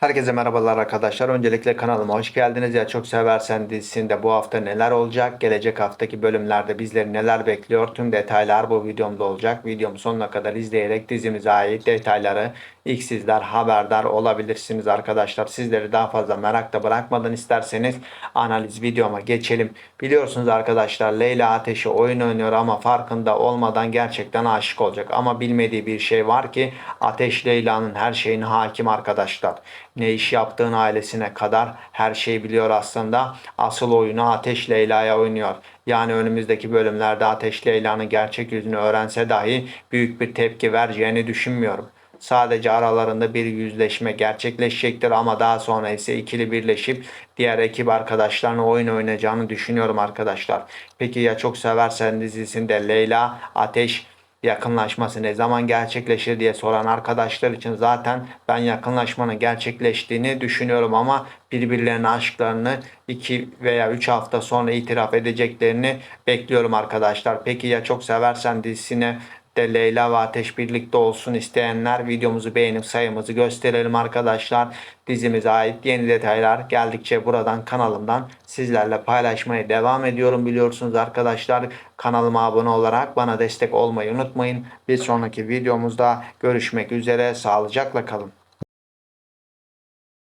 Herkese merhabalar arkadaşlar. Öncelikle kanalıma hoş geldiniz. Ya çok seversen dizisinde bu hafta neler olacak? Gelecek haftaki bölümlerde bizleri neler bekliyor? Tüm detaylar bu videomda olacak. Videomu sonuna kadar izleyerek dizimize ait detayları ilk sizler haberdar olabilirsiniz arkadaşlar. Sizleri daha fazla merakta bırakmadan isterseniz analiz videoma geçelim. Biliyorsunuz arkadaşlar Leyla Ateş'i oyun oynuyor ama farkında olmadan gerçekten aşık olacak. Ama bilmediği bir şey var ki Ateş Leyla'nın her şeyine hakim arkadaşlar. Ne iş yaptığın ailesine kadar her şeyi biliyor aslında. Asıl oyunu Ateş Leyla'ya oynuyor. Yani önümüzdeki bölümlerde Ateş Leyla'nın gerçek yüzünü öğrense dahi büyük bir tepki vereceğini düşünmüyorum. Sadece aralarında bir yüzleşme gerçekleşecektir ama daha sonra ise ikili birleşip diğer ekip arkadaşlarına oyun oynayacağını düşünüyorum arkadaşlar. Peki ya çok seversen dizisinde Leyla Ateş yakınlaşması ne zaman gerçekleşir diye soran arkadaşlar için zaten ben yakınlaşmanın gerçekleştiğini düşünüyorum ama birbirlerine aşklarını 2 veya 3 hafta sonra itiraf edeceklerini bekliyorum arkadaşlar. Peki ya çok seversen dizisine de Leyla ve Ateş birlikte olsun isteyenler videomuzu beğenip sayımızı gösterelim arkadaşlar. Dizimize ait yeni detaylar geldikçe buradan kanalımdan sizlerle paylaşmaya devam ediyorum biliyorsunuz arkadaşlar. Kanalıma abone olarak bana destek olmayı unutmayın. Bir sonraki videomuzda görüşmek üzere. Sağlıcakla kalın.